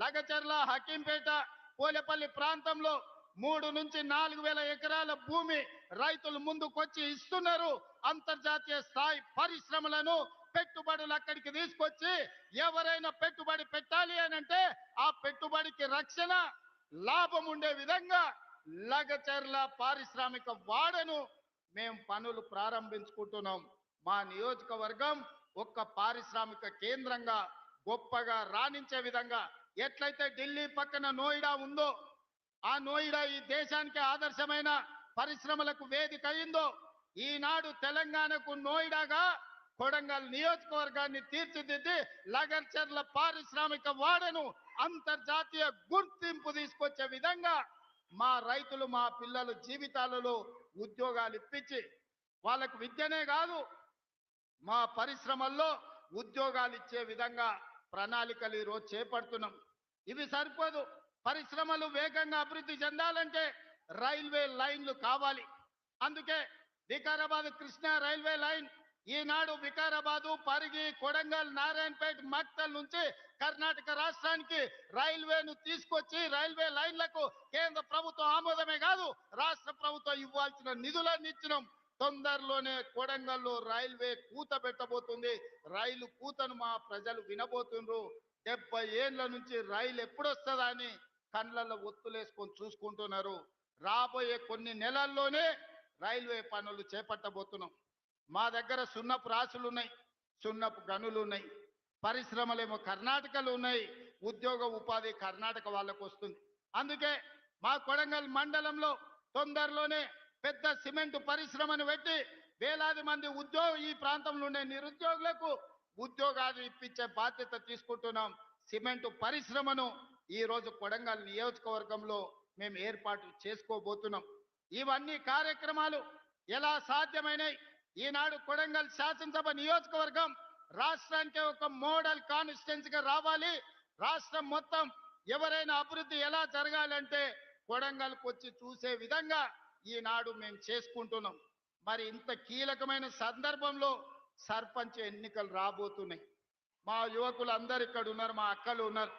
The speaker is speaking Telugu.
లగచర్ల హకీంపేట పోలేపల్లి ప్రాంతంలో మూడు నుంచి నాలుగు వేల ఎకరాల భూమి రైతులు ముందుకొచ్చి ఇస్తున్నారు. అంతర్జాతీయ స్థాయి పరిశ్రమలను పెట్టుబడులు అక్కడికి తీసుకొచ్చి ఎవరైనా పెట్టుబడి పెట్టాలి అని అంటే ఆ పెట్టుబడికి రక్షణ లాభం ఉండే విధంగా లగచర్ల పారిశ్రామిక వాడను మేము పనులు ప్రారంభించుకుంటున్నాం. మా నియోజకవర్గం ఒక్క పారిశ్రామిక కేంద్రంగా గొప్పగా రాణించే విధంగా ఎట్లయితే ఢిల్లీ పక్కన నోయిడా ఉందో ఆ నోయిడా ఈ దేశానికి ఆదర్శమైన పరిశ్రమలకు వేదిక అయిందో ఈనాడు తెలంగాణకు నోయిడాగా కొడంగల్ నియోజకవర్గాన్ని తీర్చిదిద్ది లగర్చర్ల పారిశ్రామిక వాడను అంతర్జాతీయ గుర్తింపు తీసుకొచ్చే విధంగా మా రైతులు మా పిల్లల జీవితాలలో ఉద్యోగాలు ఇప్పించి వాళ్ళకు విద్యనే కాదు మా పరిశ్రమల్లో ఉద్యోగాలు ఇచ్చే విధంగా ప్రణాళికలు ఈరోజు చేపడుతున్నాం. ఇవి సరిపోదు. పరిశ్రమలు వేగంగా అభివృద్ధి చెందాలంటే రైల్వే లైన్లు కావాలి. అందుకే వికారాబాద్ కృష్ణా రైల్వే లైన్ ఈనాడు వికారాబాదు పరిగి కొడంగల్ నారాయణపేట మక్తల్ నుంచి కర్ణాటక రాష్ట్రానికి రైల్వేను తీసుకొచ్చి రైల్వే లైన్లకు కేంద్ర ప్రభుత్వం ఆమోదమే కాదు రాష్ట్ర ప్రభుత్వం ఇవ్వాల్సిన నిధులన్నీ ఇచ్చినాం తొందరలోనే కోడంగల్లో రైల్వే కూత పెట్టబోతుంది. రైలు కూతను మా ప్రజలు వినబోతుండ్రు. డెబ్బై ఏళ్ళ నుంచి రైలు ఎప్పుడొస్తుందా అని కళ్ళల్లో ఒత్తులేసుకొని చూసుకుంటున్నారు. రాబోయే కొన్ని నెలల్లోనే రైల్వే పనులు చేపట్టబోతున్నాం. మా దగ్గర సున్నపు రాసులు ఉన్నాయి సున్నపు గనులు ఉన్నాయి పరిశ్రమలేమో కర్ణాటకలు ఉన్నాయి ఉద్యోగ ఉపాధి కర్ణాటక వాళ్ళకు వస్తుంది అందుకే మా కొడంగల్ మండలంలో తొందరలోనే పెద్ద సిమెంట్ పరిశ్రమను పెట్టి వేలాది మంది ఉద్యోగ ఈ ప్రాంతంలో ఉండే నిరుద్యోగులకు ఉద్యోగాలు ఇప్పించే బాధ్యత తీసుకుంటున్నాం. సిమెంట్ పరిశ్రమను ఈ రోజు కొడంగల్ నియోజకవర్గంలో మేము ఏర్పాటు చేసుకోబోతున్నాం. ఇవన్నీ కార్యక్రమాలు ఎలా సాధ్యమైనవి ఈనాడు కొడంగల్ శాసనసభ నియోజకవర్గం రాష్ట్రానికి ఒక మోడల్ కాన్స్టిట్యున్సీగా రావాలి. రాష్ట్రం మొత్తం ఎవరైనా అభివృద్ధి ఎలా జరగాలంటే కొడంగల్కి వచ్చి చూసే విధంగా ఈనాడు మేము చేసుకుంటున్నాం. మరి ఇంత కీలకమైన సందర్భంలో సర్పంచ్ ఎన్నికలు రాబోతున్నాయి. మా యువకులు అందరు ఇక్కడ ఉన్నారు మా అక్కలు ఉన్నారు.